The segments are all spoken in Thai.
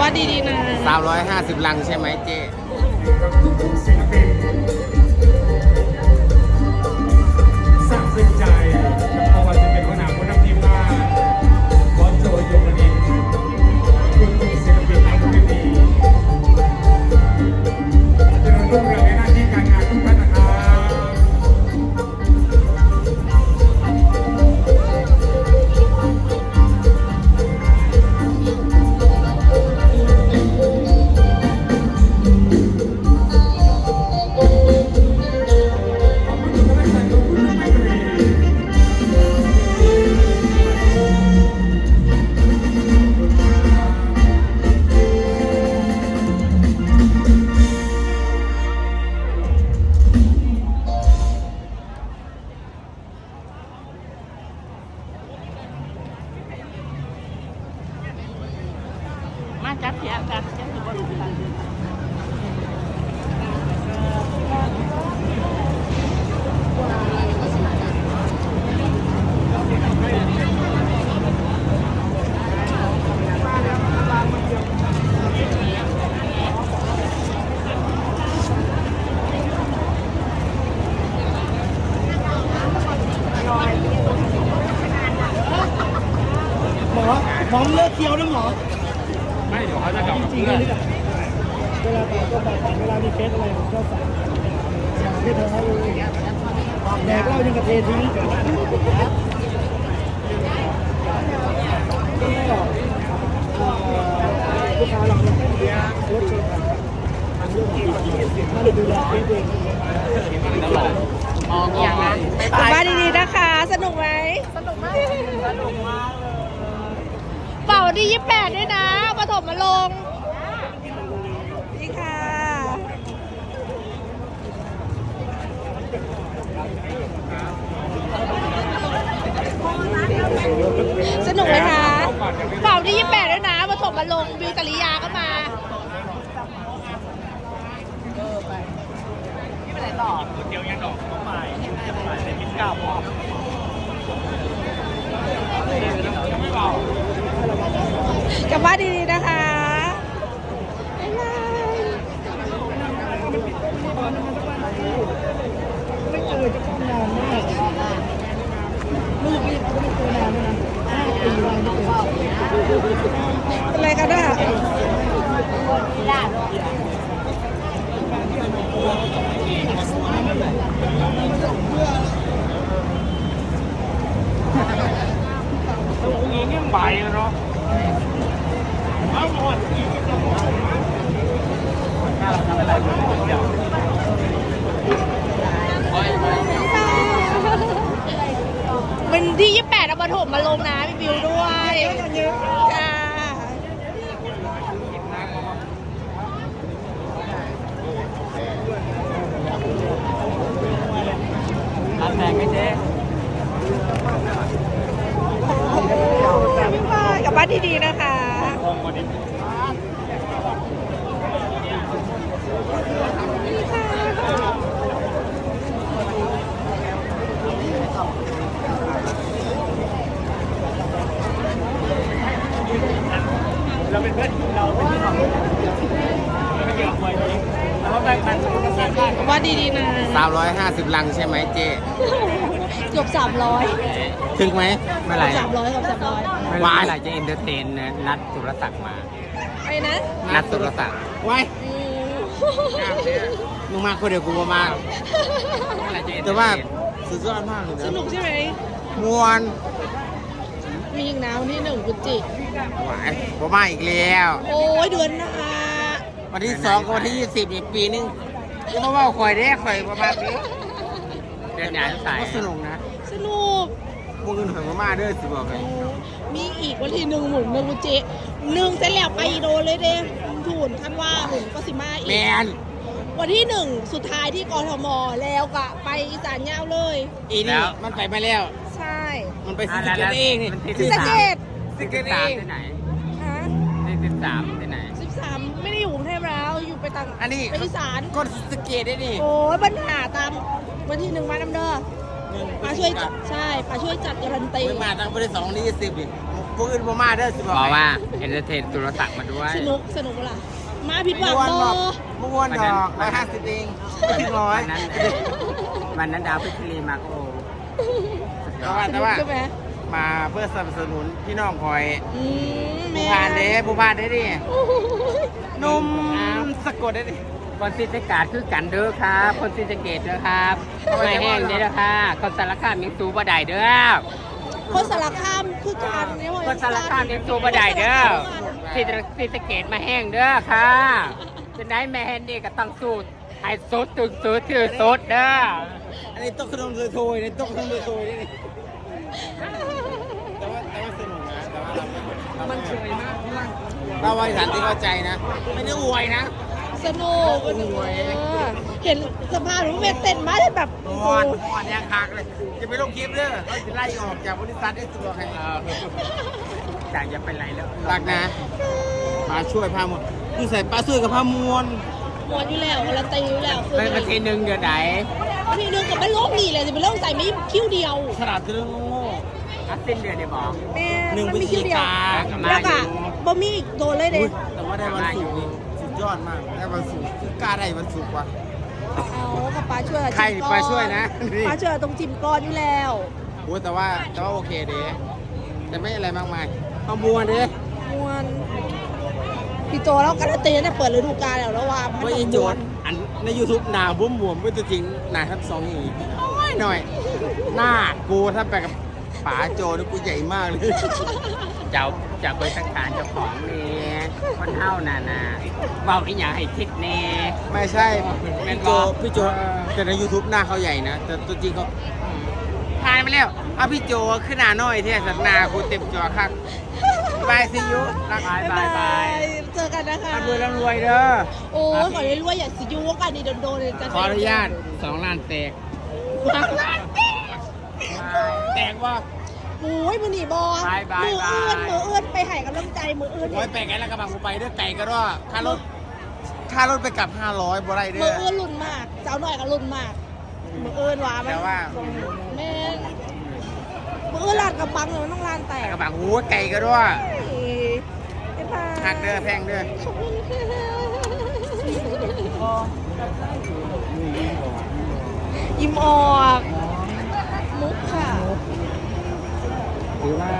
ว่าดีๆนะสามร้อยห้าสิบลังใช่ไหมเจ๊ มอเลือกเคี้ยวนะหมอไม่เดี๋ยวเขาจะกลับกับจริงเพื่อนนี่แบบเวลาต่อก็ต่อเวลามีเคสอะไรผมก็สั่งที่เธอให้แดกเหล้ายังกระเททิ้งก็ลูกค้าเราเนี่ยรถชนกันถ้าเราดูแลเคสเองอย่างนั้นกลับบ้านดีๆนะคะ สนุกไหมสนุกมากสนุกมากเป่าวันที่ยี่ แปดด้วยนะปฐมมาลงค์นี่ค่ะ สนุกไหมคะเป่าที่ยี่แปดด้วยนะปฐมมาลงค์วิวจริยาก็มาเดี๋ยวยังดอกต้องมาในมิตรเก่าพอ กลับบ้านดีๆนะคะ บ๊ายบาย ไม่เจอจะเข้านานมากลูกนี่ก็ไม่เจอนานนะห้าปีแล้วไม่เจอ เป็นไรกันอะ ต รงนี้ยังใบเนาะมดถ้าเราทำอะไรเดี๋ยวเป็นที่ 28เอาปฐมมาลงนะมีวิวด้วยค่ะร้านแพงไหมเจ๊ บายกลับบ้านดีๆนะคะเราเป็นเพื่อนเราเป็นที่เราไม่เกี่ยวกับคนนี้เราแบ่งปันกันได้กลับบ้านดีๆนะสามร้อยห้าสิบลังใช่ไหมเจ๊ เกือบ300ถึงไหมเมื่อไหร่สามร้อยกับสามร้อยเมื่อไหร่จะเอนเตอร์เทนนะนัดสุรศักดิ์มา ไปนะนัดสุรศักดิ์ไว้อืมมึงมาคนเดียวกูมามาแต่ว่าสุดยอดมากเลยสนะนุกใช่ไหมมวนมีอีกนะวันที่หนึ่งพฤศจิกไหวผมมาอีกแล้ว โอ้ยเดือนหน้าวันที่สองกับวันที่ยี่สิบอีกปีนึงก็ต้องว่าคอยได้คอยประมาณนี้ เดือนหนาสายก็สนุกนะสนุกพวกเงินหอยมาม่าเด้อสิบอกเลยมีอีกวันที่หนึ่งหมุนหนึ่งกุจิหนึ่งเสร็จแล้วไปโดนเลยเด้ถูนท่านว่าหมุนก็สิมาอีแมกนวันที่หนึ่งสุดท้ายที่กรทมแล้วกะไปอีสานยาวเลยอีนี่มันไปมาแล้ว ใช่ มันไปสิสเกตเองนี่ศรีสะเกดสเกตเองที่ไหนฮะที่สิบสามที่ไหนสิบสามไม่ได้อยู่กรุงเทพแล้วอยู่ไปต่างอันนี้ไปอีสานก็สิเกตได้นี่โอ้ยปัญหาตาม วันที่หนึ่งมาดำเด้อมาช่วยจัดใช่มาช่วยจัดการันตีไม่มาตั้งวันที่สองวันที่ยี่สิบอีกอพวกอื่นบ่มาเด้อสิบอกบอกว่าเอนเตอร์เทนโทรศัพท์มาด้วยสนุกสนุกเวละมาผิดหวังม่วนโบบอกม่วนดอกร้อยห้าสิบเองไม่ถึงร้อยวันนั้นวันนั้นดาวพิชรีมาก็โอ้แต่ว่าสแต่นุกว่าใช่ไหมมาเพื่อสนับสนุนพี่น้องคอยอืมผู้พานเด้ผู้พานเด้ดิโอ้โหหนุ่มสะกดเด้ดิ คนซีสะกาดคือกันเด้อครับคนซีสะเกตเด้อครับไม่แห้งเด้อค่ะคนสารคามยังสูบ่ได้เด้อคนสารคามคือการเนี่ยคนสารคามยังสูบ่ได้เด้อซีซีสะเกตมาแห้งเด้อค่ะจะได้แม่แฮนดี้ก็ต้องสู้ให้สุดถึงสุดที่สุดเด้ออันนี้โต๊ะขนมโทยๆนี่โต๊ะขนมโทยๆนี่นี่แต่ว่าแต่ว่าสนุกนะแต่ว่าเรามันสวยมากเพื่อนเราไว้สันติเข้าใจนะ ไม่ได้อวยนะ สนุกเออเห็นสภาพหนูเวทเต้นมาได้แบบโอ้โหอ่อนอ่อนยังคักเลยจะไปลงคลิปเด้อเขาจะไล่ออกจากบริษัทได้ตัวใครเออจากอย่าเป็นไรแล้วรักนะพาช่วยพาหมดคือใส่ปลาช่วยกับพามวนมวนอยู่แล้วการันตีอยู่แล้วคือเป็นวันที่หนึ่งเดือนไหนพี่นึงกับไมันโลกนี่เลยจะเป็นโลกใส่ไม่คิ้วเดียวฉลาดจะเรื่องโง่อัพสิ้นเดือนได้บอกแม่หนึ่งมัมีคิ้วเดียวพฤศจิกาแล้วก็บ่มีอีกโดนเลยเด้แต่ว่าได้วันศุกร์นี่สุด ยอดมากได้วันศุกร์คือกล้าได้วันศุกร์ว่ะ เอากับป้าช่วยใครจิ้มก้อนป้าช่วยนะนี่ ป้าช่วยตรงจิ้มก้อนอยู่แล้วโอ้ยแต่ว่าแต่ว่าโอเคเด้แต่ไม่อะไรมากมายพามวนเด้มวนพี่โจแล้วการันตีตั้งแต่เปิดฤดูกาลแล้วแล้วว่ามันว่าต้อีองโจม่วทนย์อันใน YouTube หนาบุ้มบวมไม่ตัวจริงหนาทั้งสองอย่างนี้น้อยหน่อย หน้ากูถ้าไปกับป๋าโจนี่กูใหญ่มากเลย เจ้าเจ้าเปิดสังการเจ้าของนี่คนเท่าน่ะนะเบาอีหยังให้คิดแน่ ไม่ใช่แม่พี่นโจบ่พี่โจแต่ใน YouTube หน้าเขาใหญ่นะ แต่ตัวจริงเขาผ่านไปแล้วเอาพี่โจขึ้นหน้าน้อยเที่ยสัตหน้ากูเต็มจอคักบายซียูรักบายบายบายเจอกันนะคะ ร่ำรวยร่ำรวยเด้อ โอ้ยขอรวยๆอย่าสิยูกันดีโดนๆเลยจะขออนุญาตสองล้านแตก แตกว่า โอ้ยมือหนีบอลบายบายมือเอื้อนบาย มือเอื้อนไปให้กำลังใจมือเอื้อนโอ้ยแปลกไงแล้วกระบังกูไปเด้อไก่ก็รอค่ารถค่ารถไปกลับ 500บ่ได้เด้มืออ เอื้อนรุ่นมากเจ้าหน่อยก็รุ่นมากมือเอื้อนหวามันแต่ว่า แม่นมือเอื้อนลานกับบังเลยมันต้องลานแตกกระบังหูไก่ก็รอบ๊ายบายหักเด้อแพงเด้อขอบคุณค่ะยิ้มออก มุกค่ะ ถือว่า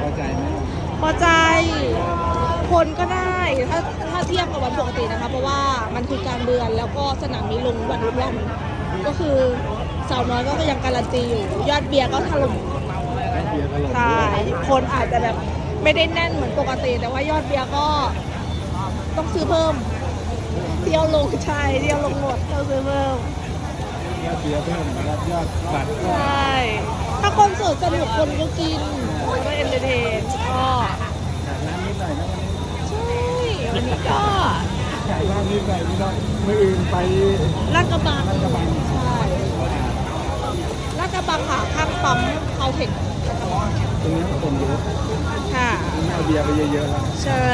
พอใจไหมพอใจคนก็ได้ถ้าถ้าเทียบกับวันปกตินะคะ เพราะว่ามันคือกลางเดือนแล้วก็สนามนี้ลงวันรุ่ร่ก็คือสาวน้อยก็ยังการันตีอยู่ ยอดเบียร์ก็ถล่มให้เบียร์ตลอดใช่คนอาจจะแบบไม่ได้แน่นเหมือนปกติ แต่ว่ายอดเบียร์ก็ต้องซื้อเพิ่มเที่ยวลงใช่เที่ยวลงหมดต้องซื้อเพิ่ม ยอดเบียร์เพิ่มนะครับยอดบัตรก็ใช่ถ้าคอนเสิร์ตสนุกคนก็กินคนก็เอนเตอร์เทนก็จากร้นนิดหน่อยนะวันนี้ใช่วันนี้ก็จากร้านนิดหน่อยนี่เราไม่อื่นไปลาดกระบังลาดกระบังใช่ลาดกระบังค่ะข้างปั๊มเขาเทคตรงนี้คนเยอะค่ะเอาเบียร์ไปเยอะๆแล้วใช่